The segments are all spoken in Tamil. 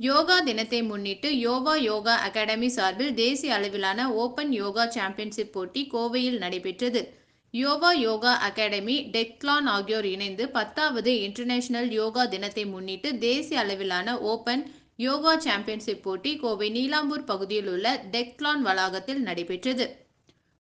யோகா தினத்தை முன்னிட்டு யோவா யோகா அகாடமி சார்பில் தேசிய அளவிலான ஓபன் யோகா சாம்பியன்ஷிப் போட்டி கோவையில் நடைபெற்றது. யோவா யோகா அகாடமி டெக்லான் ஆகியோர் இணைந்து பத்தாவது இன்டர்நேஷனல் யோகா தினத்தை முன்னிட்டு தேசிய அளவிலான ஓபன் யோகா சாம்பியன்ஷிப் போட்டி கோவை நீலாம்பூர் பகுதியில் உள்ள டெக்லான் வளாகத்தில் நடைபெற்றது.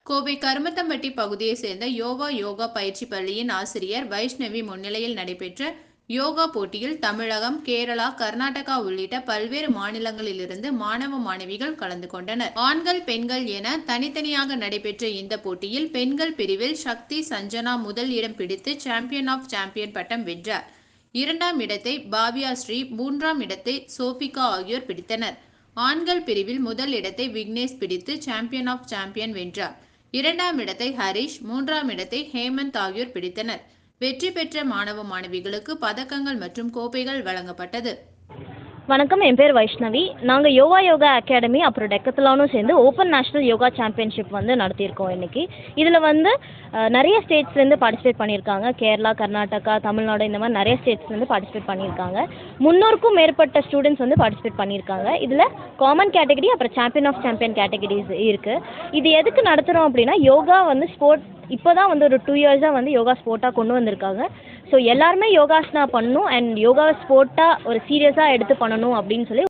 கோவை கருமத்தம்பட்டி பகுதியைச் சேர்ந்த யோவா யோகா பயிற்சி பள்ளியின் ஆசிரியர் வைஷ்ணவி முன்னிலையில் நடைபெற்ற யோகா போட்டியில் தமிழகம் கேரளா கர்நாடகா உள்ளிட்ட பல்வேறு மாநிலங்களிலிருந்து மாணவ மாணவிகள் கலந்து கொண்டனர். ஆண்கள் பெண்கள் என தனித்தனியாக நடைபெற்ற இந்த போட்டியில் பெண்கள் பிரிவில் சக்தி சஞ்சனா முதல் இடம் பிடித்து சாம்பியன் ஆஃப் சாம்பியன் பட்டம் வென்றார். இரண்டாம் இடத்தை பாவியா ஸ்ரீ மூன்றாம் இடத்தை சோபிகா ஆகியோர் பிடித்தனர். ஆண்கள் பிரிவில் முதல் இடத்தை விக்னேஷ் பிடித்து சாம்பியன் ஆஃப் சாம்பியன் வென்றார். இரண்டாம் இடத்தை ஹரிஷ் மூன்றாம் இடத்தை ஹேமந்த் ஆகியோர் பிடித்தனர். வெற்றி பெற்ற மாணவ மாணவிகளுக்கு பதக்கங்கள் மற்றும் கோப்பைகள் வழங்கப்பட்டது. வணக்கம் என் பேர் வைஷ்ணவி. நாங்கள் யோகா யோகா அகாடமி அப்புறம் டெக்கத்தலானும் சேர்ந்து ஓப்பன் நேஷ்னல் யோகா சாம்பியன்ஷிப் வந்து நடத்தியிருக்கோம் இன்னைக்கு. இதில் வந்து நிறைய ஸ்டேட்ஸ்லேருந்து பார்ட்டிசிபேட் பண்ணியிருக்காங்க. கேரளா கர்நாடகா தமிழ்நாடு இந்த மாதிரி நிறைய ஸ்டேட்ஸ்லேருந்து பார்ட்டிசிபேட் பண்ணியிருக்காங்க. முன்னோருக்கும் மேற்பட்ட ஸ்டூடெண்ட்ஸ் வந்து பார்ட்டிசிபேட் பண்ணியிருக்காங்க. இதில் காமன் கேட்டகரி அப்புறம் சாம்பியன் ஆஃப் சாம்பியன் கேட்டகரிஸ் இருக்குது இது எதுக்கு நடத்துகிறோம் அப்படின்னா யோகா வந்து ஸ்போர்ட் இப்போ தான் வந்து ஒரு டூ இயர்ஸாக வந்து யோகா ஸ்போர்ட்டாக கொண்டு வந்திருக்காங்க. ஸோ எல்லாருமே யோகாசனா பண்ணணும் அண்ட் யோகா ஸ்போர்ட்டாக ஒரு சீரியஸாக எடுத்து பண்ணணும் அப்படின்னு சொல்லி